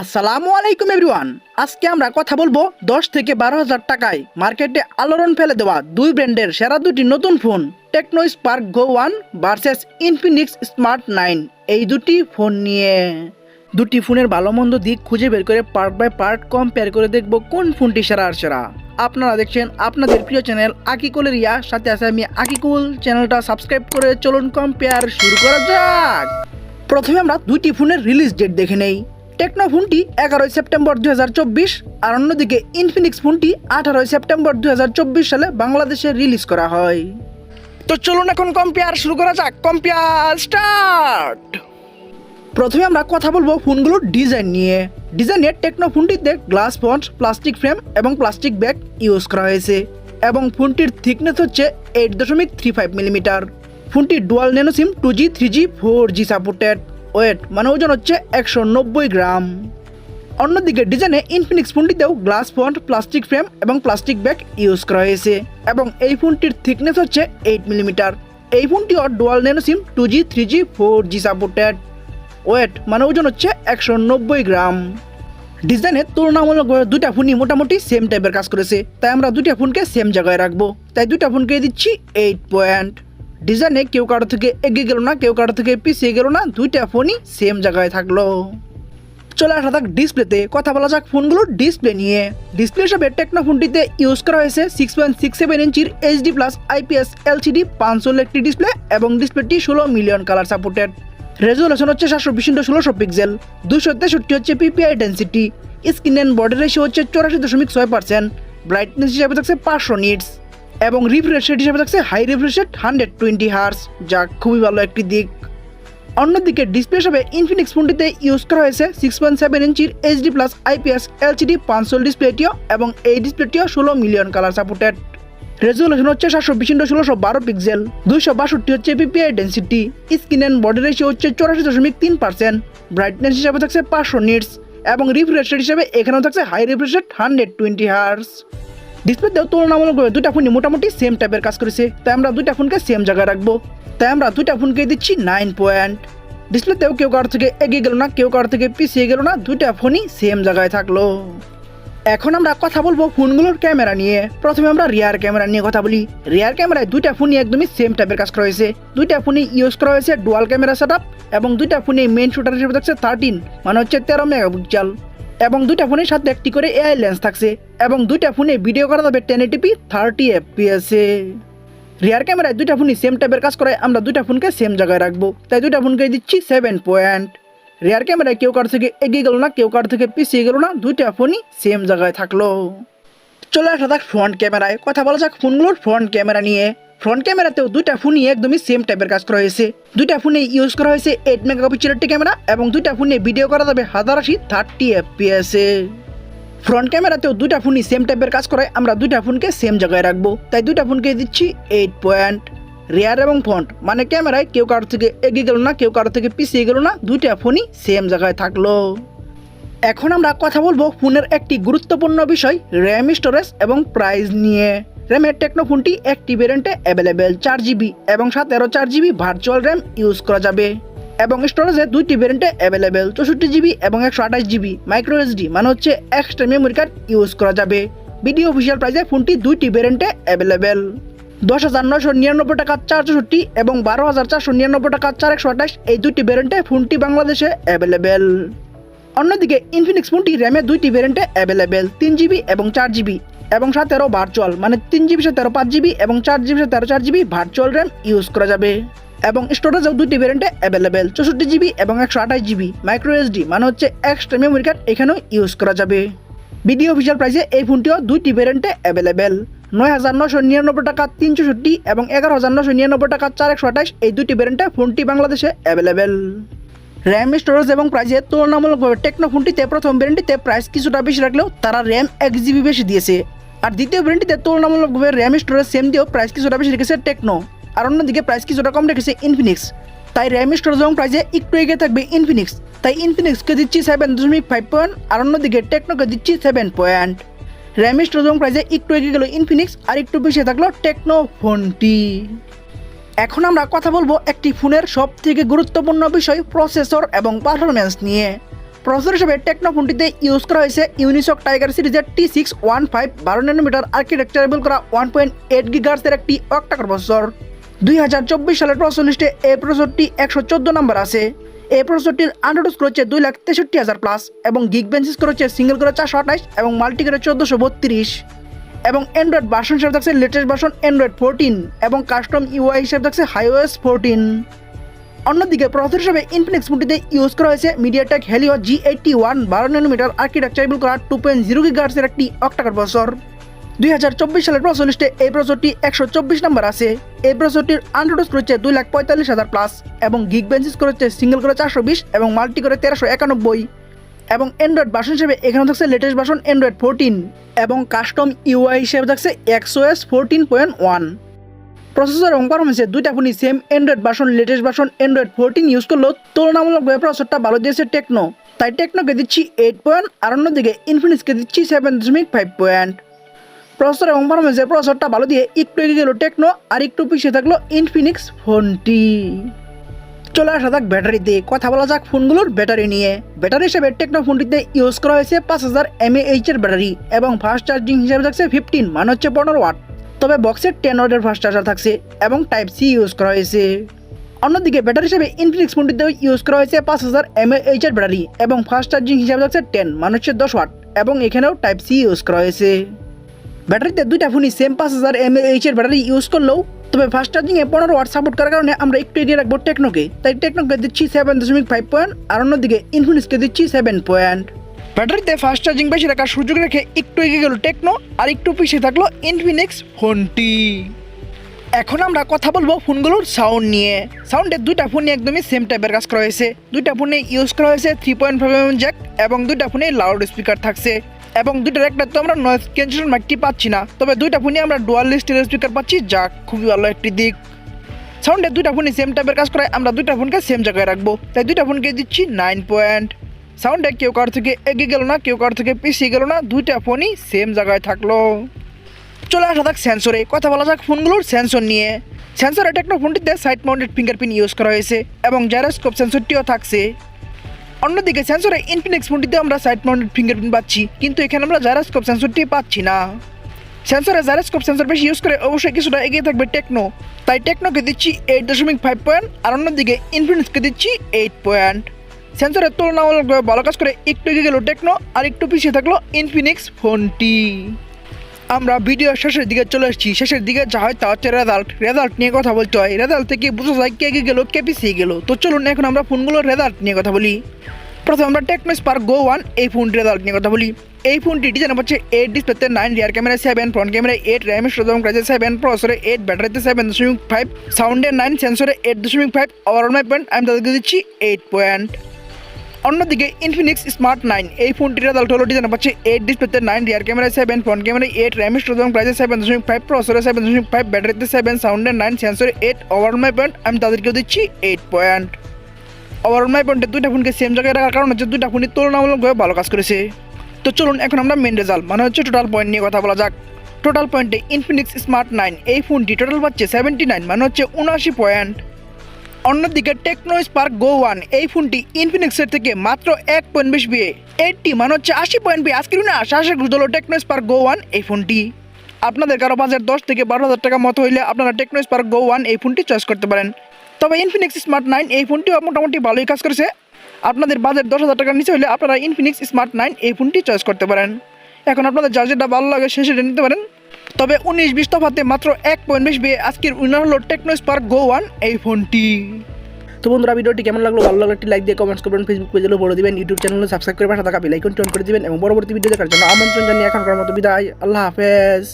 আসসালামু আলাইকুম এভরিওয়ান। আজকে আমরা কথা বলব দশ থেকে বারো হাজার টাকায় মার্কেটে আলোড়ন ফেলে দেওয়া দুই ব্র্যান্ডের সেরা দুটি নতুন phone, Tecno Spark Go one versus Infinix Smart nine. এই দুটি ফোন নিয়ে। দুটি ফোনের ভালো মন্দ দিক খুঁজে বের করে পার্ট বাই পার্ট কম্পেয়ার করে দেখব কোন ফোনটি সেরা আর সেরা। আপনারা দেখছেন আপনাদের প্রিয় চ্যানেল আকিকুলের ইয়া, সাথে আছে আমি আকিকুল। চ্যানেলটা সাবস্ক্রাইব করে চলুন কম্পেয়ার শুরু করা যাক। প্রথমে আমরা দুইটি ফোনের রিলিজ ডেট দেখে নেই। টেকনো ফোনটি এগারোই সেপ্টেম্বর দু হাজার চব্বিশ, আর অন্যদিকে ইনফিনিক্স ফোনটি আঠারোই সেপ্টেম্বর দুই হাজার চব্বিশ সালে বাংলাদেশে রিলিজ করা হয়। তো চলুন এখন কম্পেয়ার শুরু করা যাক। Compare start! প্রথমে আমরা কথা বলব ফোনগুলোর ডিজাইন নিয়ে। ডিজাইনের টেকনো ফোনটিতে গ্লাস ফন্ট প্লাস্টিক ফ্রেম এবং প্লাস্টিক ব্যাগ ইউজ করা হয়েছে এবং ফোনটির থিকনেস হচ্ছে এইট দশমিক থ্রি ফাইভ মিলিমিটার। ফোনটি dual nano SIM two G, three G, four G supported. Weight মানে ওজন হচ্ছে একশো নব্বই গ্রাম। অন্যদিকে ডিজাইনে ইনফিনিক্স ফোনটিতেও গ্লাস ফন্ট প্লাস্টিক ফ্রেম এবং প্লাস্টিক ব্যাগ ইউজ করা হয়েছে। এবং এই ফোনটির থিকনেস হচ্ছে এইট মিলিমিটার এই ফোনটিও dual nano SIM two G three G four G supported weight মানে ওজন হচ্ছে একশো নব্বই গ্রাম। ডিজাইনের তুলনামূলক দুটা ফোনই মোটামুটি সেম টাইপের কাজ করেছে। তাই আমরা দুটা ফোনকে সেম জায়গায় রাখব। তাই দুটা ফোনকে দিচ্ছি এইট পয়েন্ট ডিজাইনে কেউ কারও থেকে এগিয়ে গেল না, কেউ কারও থেকে পিছিয়ে গেল না, দুইটা ফোনই সেম জায়গায় থাকল। চলে আসা থাক ডিসপ্লেতে, কথা বলা যাক ফোনগুলোর ডিসপ্লে নিয়ে। ডিসপ্লে হিসাবে টেকনো ফোনটিতে ইউজ করা হয়েছে সিক্স পয়েন্ট সিক্স সেভেন ইঞ্চির এইচডি প্লাস আইপিএস এলসিডি পাঁচশো একটি ডিসপ্লে এবং ডিসপ্লেটি ষোলো মিলিয়ন কালার সাপোর্টেড রেজুলেশন হচ্ছে সাতশো বিশ ইন্টু ষোলোশো পিক্সেল দুশো তেষট্টি হচ্ছে PPI density screen and body ratio হচ্ছে চৌরাশি দশমিক ছয় পার্সেন্ট ব্রাইটনেস হিসাবে থাকছে পাঁচশো নিটস এবং রিফ্রেশ রেট হিসাবে থাকছে high refresh rate hundred twenty hertz যা খুবই ভালো একটি দিক। অন্যদিকে ডিসপ্লে হিসাবে ইনফিনিক্স ফোনটিতে ইউজ করা হয়েছে সিক্স পয়েন্ট সেভেন ইঞ্চির এইচডি প্লাস আইপিএস এলসিডি পাঁচশো ডিসপ্লেটিও এবং এই ডিসপ্লেটিও ষোলো মিলিয়ন কালার সাপোর্টেড রেজুলেশন হচ্ছে সাতশো বিশ ষোলোশো বারো পিক্সেল দুইশো বাষট্টি হচ্ছে PPI density screen and body ratio হচ্ছে চৌরাশি দশমিক তিন পার্সেন্ট ব্রাইটনেস হিসাবে থাকছে পাঁচশো নিটস এবং রিফ্রেশ রেট হিসাবে এখানেও থাকছে high refresh rate hundred twenty hertz ডিসপ্লেতেও তুলনামূলকভাবে দুইটা ফোনই মোটামুটি সেম টাইপের কাজ করেছে। তাই আমরা দুইটা ফোনকে সেম জায়গায় রাখব। তাই আমরা দুইটা ফোনকে দিচ্ছি নাইন পয়েন্ট ডিসপ্লেতেও কেউ কারোর থেকে এগিয়ে গেল না, কেউ কারোর থেকে পিছিয়ে গেল না, দুইটা ফোনই সেম জায়গায় থাকল। এখন আমরা কথা বলব ফোনগুলোর ক্যামেরা নিয়ে। প্রথমে আমরা রিয়ার ক্যামেরা নিয়ে কথা বলি। রিয়ার ক্যামেরায় দুইটা ফোনই একদমই সেম টাইপের কাজ করা হয়েছে। দুইটা ফোনই ইউজ করা হয়েছে ডুয়াল ক্যামেরা সেট এবং দুইটা ফোনে মেন শুটার হিসেবে থাকছে থার্টিন মানে হচ্ছে তেরো মেগাপিক্সেল এবং দুইটা ফোনের সাথে একটি করে এআই লেন্স থাকছে এবং দুইটা ফোনে ভিডিও করা যাবে টেন এটিপি থার্টি এফপিএসে রিয়ার ক্যামেরায় দুইটা ফোনই সেম টাইপের কাজ করায়, আমরা দুইটা ফোনকে সেম জায়গায় রাখব। তাই দুইটা ফোনকে দিচ্ছি সেভেন পয়েন্ট রিয়ার ক্যামেরায় কেউ কার থেকে এগিয়ে গেল না, কেউ কার থেকে পিছিয়ে গেল না, দুইটা ফোনই সেম জায়গায় থাকল। চলে আসা যাক ফ্রন্ট ক্যামেরায় কথা বলা যাক ফোনগুলোর ফ্রন্ট ক্যামেরা নিয়ে। ফ্রন্ট ক্যামেরাতেও দুইটা ফোনই একদমই সেম টাইপের কাজ করা হয়েছে। দুইটা ফোনে ইউজ করা হয়েছে এইট মেগাপিক্সেল একটি ক্যামেরা এবং দুইটা ফোনে ভিডিও করা যাবে হাজার আশি থার্টি এফপিএসে ফ্রন্ট ক্যামেরাতেও দুইটা ফোনই সেম টাইপের কাজ করায় আমরা দুইটা ফোনকে সেম জায়গায় রাখব। তাই দুইটা ফোনকে দিচ্ছি এইট পয়েন্ট রিয়ার এবং ফ্রন্ট মানে ক্যামেরায় কেউ কারোর থেকে এগিয়ে গেল না, কেউ কারোর থেকে পিছিয়ে গেল না, দুইটা ফোনই সেম জায়গায় থাকল। এখন আমরা কথা বলব ফোনের একটি গুরুত্বপূর্ণ বিষয় র্যাম স্টোরেজ এবং প্রাইস নিয়ে। র্যামের টেকনো ফোনটি একটি ভেরিয়েন্টে অ্যাভেলেবেল চার জিবি এবং সতেরো চার জিবি ভার্চুয়াল র্যাম ইউজ করা যাবে। এবং স্টোরেজে দুইটি ভেরিয়েন্টে অ্যাভেলেবেল চৌষট্টি জিবি এবং একশো আঠাশ জিবি মাইক্রো এসডি মানে হচ্ছে এক্সট্রা মেমোরি কার্ড ইউজ করা যাবে। ভিডিও অফিসিয়াল প্রাইসে ফোনটি দুইটি ভেরিয়েন্টে অ্যাভেলেবেল দশ হাজার নয়শো নিরানব্বই টাকা চার চৌষট্টি এবং বারো হাজার চারশো নিরানব্বই টাকা চার একশো আঠাশ এই দুইটি ভেরিয়েন্টে ফোনটি বাংলাদেশে অ্যাভেলেবেল অন্যদিকে ইনফিনিক্স ফোনটি র্যামে দুইটি ভেরিয়েন্টে অ্যাভেলেবেল তিন জিবি এবং চার জিবি এবং সতেরো ভার্চুয়াল মানে তিন জিবি সতেরো পাঁচ জিবি এবং চার জিবি সতেরো চার জিবি ভার্চুয়াল র্যাম ইউজ করা যাবে। এবং স্টোরেজেও দুইটি ভেরিয়েন্টে অ্যাভেলেবেল চৌষট্টি জিবি এবং একশো আঠাশ জিবি মাইক্রো এসডি মানে হচ্ছে এক্সট্রা মেমোরি কার্ড এখানেও ইউজ করা যাবে। ভিডিও অফিসিয়াল প্রাইসে এই ফোনটিও দুইটি ভেরিয়েন্টে অ্যাভেলেবেল নয় হাজার নশো নিরানব্বই টাকা তিন চৌষট্টি এবং এগারো হাজার নশো নিরানব্বই টাকা চার একশো আঠাশ এই দুটি ভেরিয়েন্টে ফোনটি বাংলাদেশে অ্যাভেলেবেল র্যাম স্টোরেজ এবং প্রাইসের তুলনামূলকভাবে টেকনো ফোনটিতে প্রথম ভ্যারিয়েন্টটিতে প্রাইস কিছুটা বেশি রাখলেও তারা র্যাম এক জিবি বেশি দিয়েছে। আর দ্বিতীয় ভ্যারিয়েন্টটিতে তুলনামূলকভাবে র্যাম স্টোরেজ সেম দিয়েও প্রাইস কিছুটা বেশি রেখেছে টেকনো আর অন্যদিকে প্রাইস কিছুটা কম রেখেছে ইনফিনিক্স তাই র্যাম স্টোরেজ এবং প্রাইসে একটু এগিয়ে থাকবে ইনফিনিক্স তাই ইনফিনিক্সকে দিচ্ছি সেভেন দশমিক ফাইভ পয়েন্ট আর অন্যদিকে টেকনোকে দিচ্ছি সেভেন পয়েন্ট র্যাম স্টোরেজ এবং প্রাইসে একটু এগিয়ে গেল ইনফিনিক্স আর একটু বেশি থাকল টেকনো ফোনটি এখন আমরা কথা বলব একটি ফোনের সব থেকে গুরুত্বপূর্ণ বিষয় প্রসেসর এবং পারফরমেন্স নিয়ে। প্রসেসর হিসেবে টেকনো ফোনটিতে ইউজ করা হয়েছে ইউনিসক টাইগার সিরিজের টি সিক্স ওয়ান ফাইভ বারো ন্যানোমিটার আর্কিটেকচারেবল করা ওয়ান পয়েন্ট এইট গিগার্সের একটি অক্টাকর প্রসেসর দুই হাজার চব্বিশ সালের প্রসেসর লিস্টে এই প্রসেসরটি একশো চোদ্দ নম্বর আছে। এই প্রসেসরটির স্কোর হচ্ছে দুই লাখ তেষট্টি হাজার প্লাস এবং গিগ বেঞ্চ স্কোর হচ্ছে সিঙ্গেল করে চারশো আঠাশ এবং মাল্টি করে চোদ্দোশো বত্রিশ। এবং অ্যান্ড্রয়েড ভার্সন হিসেবে থাকছে লেটেস্ট ভার্সন অ্যান্ড্রয়েড ফোরটিন এবং কাস্টম ইউআই হিসেবে থাকছে হাইওএস ফোরটিন অন্যদিকে প্রসেসর হিসেবে ইনফিনিক্স ফোনটিতে ইউজ করা হয়েছে MediaTek Helio G eighty one বারো ন্যানোমিটার আর্কিটেকচারেবল করা টু পয়েন্ট জিরো গিগার্সের একটি অক্টাকার প্রসেসর দুই হাজার চব্বিশ সালের প্রসেসর লিস্টে এই প্রসেসরটি একশো চব্বিশ নম্বর আছে। এই প্রসেসরটির আন্ড্রয়েড স্কোর হচ্ছে দুই লাখ পঁয়তাল্লিশ হাজার প্লাস এবং গিগ বেঞ্চ স্কোর হচ্ছে সিঙ্গেল করে চারশো বিশ এবং মাল্টি করে তেরোশো একানব্বই। এবং অ্যান্ড্রয়েড ভার্সন হিসেবে এখানে থাকছে লেটেস্ট ভার্সন অ্যান্ড্রয়েড ফোরটিন এবং কাস্টম ইউআই হিসেবে থাকছে XOS fourteen point one processor এবং পারফরমেন্সে দুইটা ফোনই same Android version latest version Android fourteen use করলেও তুলনামূলকভাবে প্রসেসরটা ভালো দিয়েছে টেকনো তাই টেকনোকে দিচ্ছি এইট পয়েন্ট আর অন্যদিকে ইনফিনিক্সকে দিচ্ছি সেভেন দশমিক ফাইভ পয়েন্ট প্রসেসর এবং পারফরমেন্সে প্রসেসরটা ভালো দিয়ে একটু এগিয়ে গেল টেকনো আর একটু পিছিয়ে থাকল ইনফিনিক্স ফোনটি চলে আসা যাক ব্যাটারিতে। কথা বলা যাক ফোনগুলোর ব্যাটারি নিয়ে। ব্যাটারি হিসেবে টেকনো ফোনটিতে ইউজ করা হয়েছে পাঁচ হাজার এমএএইচ এর ব্যাটারি এবং ফাস্ট চার্জিং হিসেবে থাকছে ফিফটিন মানে হচ্ছে পনেরো ওয়াট তবে বক্সের টেন ওয়াটের ফাস্ট চার্জার থাকছে এবং টাইপ সি ইউজ করা হয়েছে। অন্যদিকে ব্যাটারি হিসেবে ইনফিনিক্স ফোনটিতেও ইউজ করা হয়েছে পাঁচ হাজার এমএএইচ এর ব্যাটারি এবং ফাস্ট চার্জিং হিসাবে থাকছে টেন মানে হচ্ছে দশ ওয়াট এবং এখানেও টাইপ সি ইউজ করা হয়েছে। ব্যাটারিতে দুইটা ফোনই সেম পাঁচ হাজার এমএএইচ এর ব্যাটারি ইউজ করলেও তবে ফাস্ট চার্জিংয়ে পনেরো ওয়াট সাপোর্ট করার কারণে আমরা একটু এগিয়ে রাখব টেকনোকে তাই টেকনোকে দিচ্ছি সেভেন দশমিক ফাইভ পয়েন্ট আর অন্যদিকে ইনফিনিক্সকে দিচ্ছি সেভেন পয়েন্ট ব্যাটারিতে ফাস্ট চার্জিং বেশি রাখার সুযোগ রেখে একটু এগিয়ে গেল টেকনো আর একটু পিছিয়ে থাকল ইনফিনিক্স ফোনটি। এখন আমরা কথা বলব ফোনগুলোর সাউন্ড নিয়ে। সাউন্ডের দুইটা ফোনই একদমই সেম টাইপের কাজ করা হয়েছে। দুইটা ফোনে ইউজ করা হয়েছে three point five M jack এবং দুইটা ফোনে লাউড স্পিকার থাকছে। এবং দুইটার একটা তো আমরা নয়েজ ক্যান্সেলেশন মাইকটি পাচ্ছি না। তবে দুইটা ফোনে আমরা ডুয়াল স্টিল স্পিকার পাচ্ছি, যা খুবই ভালো একটি দিক। সাউন্ডের দুইটা ফোনই সেম টাইপের কাজ করায় আমরা দুইটা ফোনকে সেম জায়গায় রাখব। তাই দুইটা ফোনকে দিচ্ছি নাইন পয়েন্ট সাউন্ডে কেউ কার থেকে এগিয়ে গেল না, কেউ কার থেকে পিছিয়ে গেল না, দুইটা ফোনই সেম জায়গায় থাকল। চলে আসা যাক সেন্সরে কথা বলা যাক ফোনগুলোর সেন্সর নিয়ে। সেন্সরে টেকনো ফোনটিতে সাইড মাউন্টেড ফিঙ্গারপ্রিন্ট ইউজ করা হয়েছে এবং জাইরোস্কোপ সেন্সরটিও থাকছে। অন্যদিকে সেন্সরে ইনফিনিক্স ফোনটিতে আমরা সাইড মাউন্টেড ফিঙ্গারপ্রিন্ট পাচ্ছি, কিন্তু এখানে আমরা জাইরোস্কোপ সেন্সরটি পাচ্ছি না। সেন্সরে জাইরোস্কোপ সেন্সর বেশি ইউজ করে অবশ্যই কিছুটা এগিয়ে থাকবে টেকনো তাই টেকনোকে দিচ্ছি এইট দশমিক ফাইভ পয়েন্ট আর অন্যদিকে ইনফিনিক্সকে দিচ্ছি এইট পয়েন্ট সেন্সরের তুলনামূলকভাবে ভালো কাজ করে একটু এগিয়ে গেল টেকনো আর একটু পিছিয়ে থাকল ইনফিনিক্স ফোনটি। আমরা ভিডিও শেষের দিকে চলে এসেছি শেষের দিকে যা হয় তা হচ্ছে রেজাল্ট রেজাল্ট নিয়ে কথা বলতে হয়। রেজাল্ট থেকে বোঝা যায় কে এগিয়ে গেলো, কে পিছিয়ে গেলো। তো চলুন এখন আমরা ফোনগুলোর রেজাল্ট নিয়ে কথা বলি। প্রথমে আমরা টেকনো স্পার্ক গো ওয়ান এই ফোনটির রেজাল্ট নিয়ে কথা বলি। এই ফোনটি ডিজাইন হচ্ছে এইট ডিসপ্লেতে nine rear camera seven front camera eight র্যামের এবং প্রাইজে সেভেন প্রসেসরে এইট ব্যাটারিতে সেভেন দশমিক ফাইভ সাউন্ডে নাইন সেন্সরে এইট দশমিক ফাইভ ওভারঅল মাই পয়েন্ট আমি তাদেরকে দিচ্ছি এইট পয়েন্ট অন্যদিকে ইনফিনিক্স স্মার্ট নাইন এই ফোনটির রেজাল্ট হলো ডিজাইন পাচ্ছে এইট ডিসপ্লেতে nine rear camera seven front camera eight র্যামের এবং প্রাইজে সেভেন দশমিক ফাইভ প্রসেসরে সেভেন দশমিক ফাইভ ব্যাটারিতে সেভেন সাউন্ডে নাইন সেন্সরে এইট ওভারঅল মাই পয়েন্ট আমি তাদেরকেও দিচ্ছি এইট পয়েন্ট ওভারঅল মাই পয়েন্টে দুইটা ফোনকে সেম জায়গায় রাখার কারণ হচ্ছে দুইটা ফোনই তুলনামূলকভাবে ভালো কাজ করেছে। তো চলুন এখন আমরা মেন রেজাল্ট মানে হচ্ছে টোটাল পয়েন্ট নিয়ে কথা বলা যাক। টোটাল পয়েন্টে ইনফিনিক্স স্মার্ট নাইন এই ফোনটি টোটাল পাচ্ছে সেভেন্টি নাইন মানে হচ্ছে উনআশি পয়েন্ট অন্যদিকে টেকনো স্পার্ক গো ওয়ান, এই ফোনটি ইনফিনিক্সের থেকে মাত্র এক পয়েন্ট বিশ পেয়ে এইটটি মানে হচ্ছে আশি পয়েন্ট পেয়ে আজকের দিনে আশা হলো টেকনো স্পার্ক গো ওয়ান, এই ফোনটি। আপনাদের কারও বাজার দশ থেকে বারো হাজার টাকা মতো হইলে আপনারা টেকনো স্পার্ক গো ওয়ান, এই ফোনটি চয়েস করতে পারেন। তবে ইনফিনিক্স স্মার্ট নাইন, এই ফোনটিও মোটামুটি ভালোই কাজ করেছে। আপনাদের বাজেট দশ হাজার টাকার নিচে হলে আপনারা ইনফিনিক্স স্মার্ট নাইন, এই ফোনটি চয়েস করতে পারেন। এখন আপনাদের যার যেটা ভালো লাগে সে সেটা নিতে পারেন। তবে উনিশ বিশ তফাতে মাত্র এক পয়েন্ট বেশ পেয়ে আজকের উইনার হলো টেকনো স্পার্ক গো ওয়ান এই ফোনটি। তো বন্ধুরা, ভিডিওটি কেমন লাগল? ভালো লাগল একটি লাইক দিয়ে কমেন্টস করবেন ফেসবুক পেজে বড় দিবেন ইউটিউব চ্যানেলে সাবস্ক্রাইব করে পাশে থাকা বেলাইকন টন করে দিবেন এবং পরবর্তী ভিডিও দেখার জন্য আমন্ত্রণ জানিয়ে এখনকার মতো বিদায়। আল্লাহ হাফেজ।